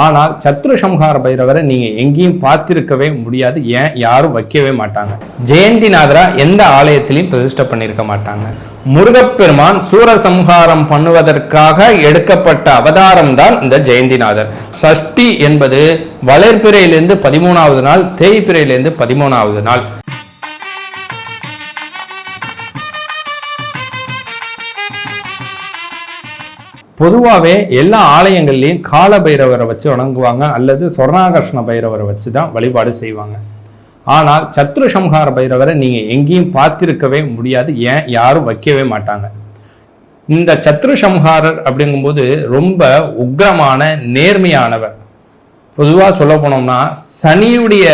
ஆனால் சத்ரு சம்ஹார பைரவரை நீங்க எங்கேயும் பார்த்திருக்கவே முடியாது. ஏன்? யாரும் வைக்கவே மாட்டாங்க. ஜெயந்திநாதரா எந்த ஆலயத்திலையும் பிரதிஷ்டை பண்ணியிருக்க மாட்டாங்க. முருகப்பெருமான் சூரசம்ஹாரம் பண்ணுவதற்காக எடுக்கப்பட்ட அவதாரம் தான் இந்த ஜெயந்திநாதர். சஷ்டி என்பது வளர்பிறையிலிருந்து பதிமூணாவது நாள் தேய்பிறையிலிருந்து பதிமூணாவது நாள். பொதுவாகவே எல்லா ஆலயங்கள்லேயும் கால பைரவரை வச்சு வணங்குவாங்க அல்லது சொர்ணாகர்ஷ்ண பைரவரை வச்சு தான் வழிபாடு செய்வாங்க. ஆனால் சத்ரு சம்ஹார பைரவரை நீங்கள் எங்கேயும் பார்த்திருக்கவே முடியாது ஏன்? யாரும் வைக்கவே மாட்டாங்க. இந்த சத்ரு சம்ஹாரர் அப்படிங்கும்போது ரொம்ப உக்ரமான நேர்மையானவர். பொதுவாக சொல்ல போனோம்னா சனியுடைய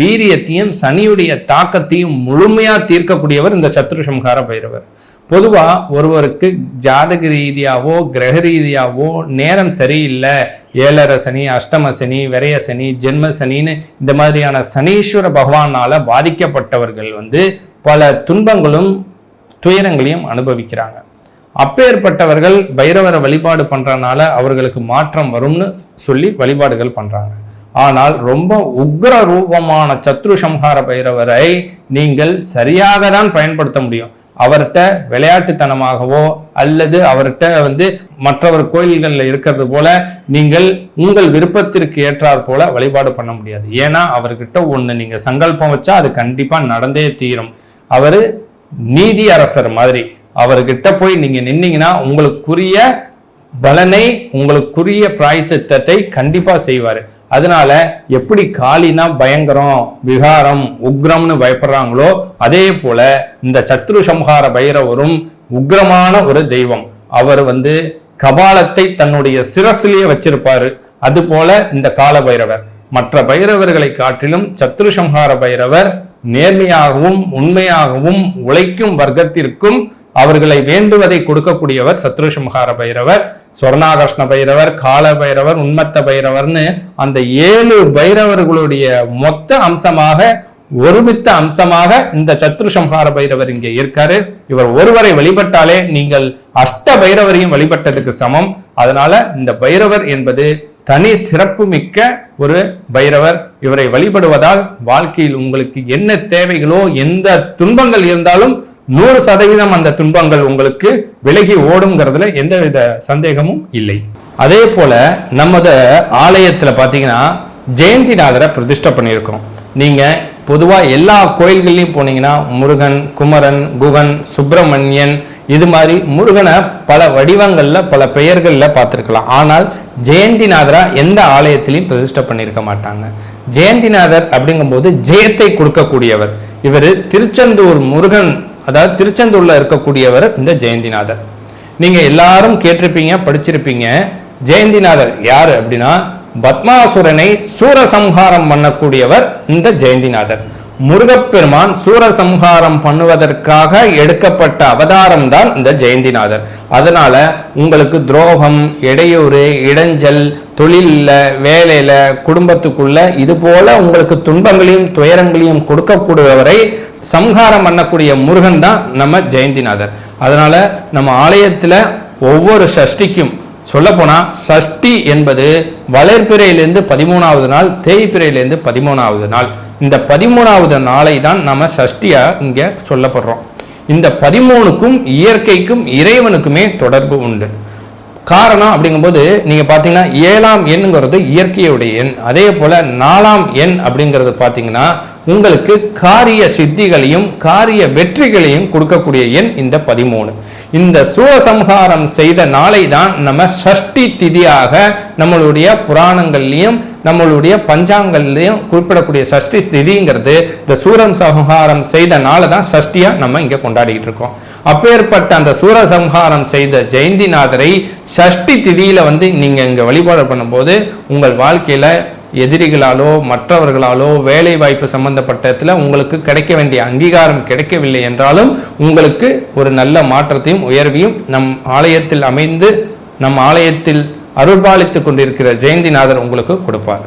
வீரியத்தையும் சனியுடைய தாக்கத்தையும் முழுமையாக தீர்க்கக்கூடியவர் இந்த சத்ரு சம்ஹார பைரவர். பொதுவாக ஒருவருக்கு ஜாதக ரீதியாகவோ கிரக ரீதியாகவோ நேரம் சரியில்லை. ஏழரை சனி அஷ்டம சனி விரைய சனி ஜென்ம சனின்னு இந்த மாதிரியான சனீஸ்வர பகவானால் பாதிக்கப்பட்டவர்கள் வந்து பல துன்பங்களும் துயரங்களையும் அனுபவிக்கிறாங்க. அப்பேற்பட்டவர்கள் பைரவரை வழிபாடு பண்ணுறனால அவர்களுக்கு மாற்றம் வரும்னு சொல்லி வழிபாடுகள் பண்ணுறாங்க ஆனால் ரொம்ப உக்ர ரூபமான சத்ரு சம்ஹார பைரவரை நீங்கள் சரியாக தான் பயன்படுத்த முடியும். அவர்கிட்ட விளையாட்டுத்தனமாகவோ அல்லது அவர்கிட்ட வந்து மற்றவர் கோயில்களில் இருக்கிறது போல நீங்கள் உங்கள் விருப்பத்திற்கு ஏற்றாற் போல வழிபாடு பண்ண முடியாது. ஏன்னா அவர்கிட்ட ஒன்று நீங்கள் சங்கல்பம் வச்சா அது கண்டிப்பாக நடந்தே தீரும். அவர் நீதி அரசர் மாதிரி. அவர்கிட்ட போய் நீங்கள் நின்னீங்கன்னா உங்களுக்குரிய பலனை உங்களுக்குரிய பிராய்ச்சித்தத்தை கண்டிப்பாக செய்வார். அதனால எப்படி காளினா பயங்கரம் விகாரம் உக்ரம்னு பயப்படுறாங்களோ அதே போல இந்த சத்ரு சம்ஹார பைரவரும் உக்ரமான ஒரு தெய்வம். அவர் வந்து கபாலத்தை தன்னுடைய சிரசிலேயே வச்சிருப்பாரு. அது போல இந்த கால பைரவர். மற்ற பைரவர்களை காட்டிலும் சத்ரு சம்ஹார பைரவர் நேர்மையாகவும் உண்மையாகவும் உழைக்கும் வர்க்கத்திற்கும் அவர்களை வேண்டுவதை கொடுக்கக்கூடியவர் சத்ருஷம்ஹார பைரவர். சொர்ணாகர்ஷ்ண பைரவர் கால பைரவர் உண்மத்த பைரவர்னு அந்த ஏழு பைரவர்களுடைய மொத்த அம்சமாக ஒருமித்த அம்சமாக இந்த சத்ரு சம்ஹார பைரவர் இங்கே இருக்காரு. இவர் ஒருவரை வழிபட்டாலே நீங்கள் அஷ்ட பைரவரையும் வழிபட்டதுக்கு சமம். அதனால இந்த பைரவர் என்பது தனி சிறப்பு மிக்க ஒரு பைரவர். இவரை வழிபடுவதால் வாழ்க்கையில் உங்களுக்கு என்ன தேவைகளோ எந்த துன்பங்கள் இருந்தாலும் நூறு சதவீதம் அந்த துன்பங்கள் உங்களுக்கு விலகி ஓடுங்கிறதுல எந்தவித சந்தேகமும் இல்லை. அதே போல நமது ஆலயத்துல பாத்தீங்கன்னா ஜெயந்திநாதரை பிரதிஷ்டை பண்ணியிருக்கோம். நீங்க பொதுவாக எல்லா கோயில்கள்லையும் போனீங்கன்னா முருகன் குமரன் குகன் சுப்பிரமணியன் இது மாதிரி முருகனை பல வடிவங்களில் பல பெயர்களில் பார்த்துருக்கலாம். ஆனால் ஜெயந்திநாதரா எந்த ஆலயத்திலையும் பிரதிஷ்டை பண்ணியிருக்க மாட்டாங்க. ஜெயந்திநாதர் அப்படிங்கும்போது ஜெயத்தை கொடுக்கக்கூடியவர். இவர் திருச்செந்தூர் முருகன் அதாவது திருச்செந்தூர்ல இருக்கக்கூடியவர் இந்த ஜெயந்திநாதர். நீங்க எல்லாரும் கேட்டிருப்பீங்க படிச்சிருப்பீங்க. ஜெயந்திநாதர் யாரு அப்படின்னா பத்மாசுரனை சூரசம்ஹாரம் பண்ணக்கூடியவர் இந்த ஜெயந்திநாதர். முருகப்பெருமான் சூரசம்ஹாரம் பண்ணுவதற்காக எடுக்கப்பட்ட அவதாரம் தான் இந்த ஜெயந்திநாதர். அதனால உங்களுக்கு துரோகம் இடையூறு இடைஞ்சல் தொழிலில் வேலையில் குடும்பத்துக்குள்ள இது போல உங்களுக்கு துன்பங்களையும் துயரங்களையும் கொடுக்கக்கூடியவரை சம்ஹாரம் பண்ணக்கூடிய முருகன் தான் நம்ம ஜெயந்திநாதர். அதனால நம்ம ஆலயத்தில் ஒவ்வொரு சஷ்டிக்கும் சொல்லப்போனால் சஷ்டி என்பது வளர்பிறையிலேருந்து பதிமூணாவது நாள் தேய்பிறையிலேருந்து பதிமூணாவது நாள். இந்த பதிமூணாவது நாளை தான் நம்ம சஷ்டியாக இங்கே சொல்லப்படுறோம். இந்த பதிமூணுக்கும் இயற்கைக்கும் இறைவனுக்குமே தொடர்பு உண்டு. காரணம் அப்படிங்கும்போது நீங்க பாத்தீங்கன்னா ஏழாம் எண்ணுங்கிறது இயற்கையுடைய எண். அதே போல நாலாம் எண் அப்படிங்கிறது பாத்தீங்கன்னா உங்களுக்கு காரிய சித்திகளையும் காரிய வெற்றிகளையும் கொடுக்கக்கூடிய எண் இந்த பதிமூணு. இந்த சூழசம்ஹாரம் செய்த நாளை தான் நம்ம சஷ்டி திதியாக நம்மளுடைய புராணங்கள்லையும் நம்மளுடைய பஞ்சாங்கள்லையும் குறிப்பிடக்கூடிய சஷ்டி திதிங்கிறது இந்த சூரம் சம்ஹாரம் செய்த நாளை தான் சஷ்டியா நம்ம இங்க கொண்டாடிட்டு இருக்கோம். அப்பேற்பட்ட அந்த சூரசம்ஹாரம் செய்த ஜெயந்திநாதரை சஷ்டி திதியில வந்து நீங்க இங்க வழிபாடு பண்ணும்போது உங்கள் வாழ்க்கையில எதிரிகளாலோ மற்றவர்களாலோ வேலை வாய்ப்பு சம்பந்தப்பட்டதுல உங்களுக்கு கிடைக்க வேண்டிய அங்கீகாரம் கிடைக்கவில்லை என்றாலும் உங்களுக்கு ஒரு நல்ல மாற்றத்தையும் உயர்வையும் நம் ஆலயத்தில் அமைந்து நம் ஆலயத்தில் அருள்பாலித்துக் கொண்டிருக்கிற ஜெயந்திநாதர் உங்களுக்கு கொடுப்பார்.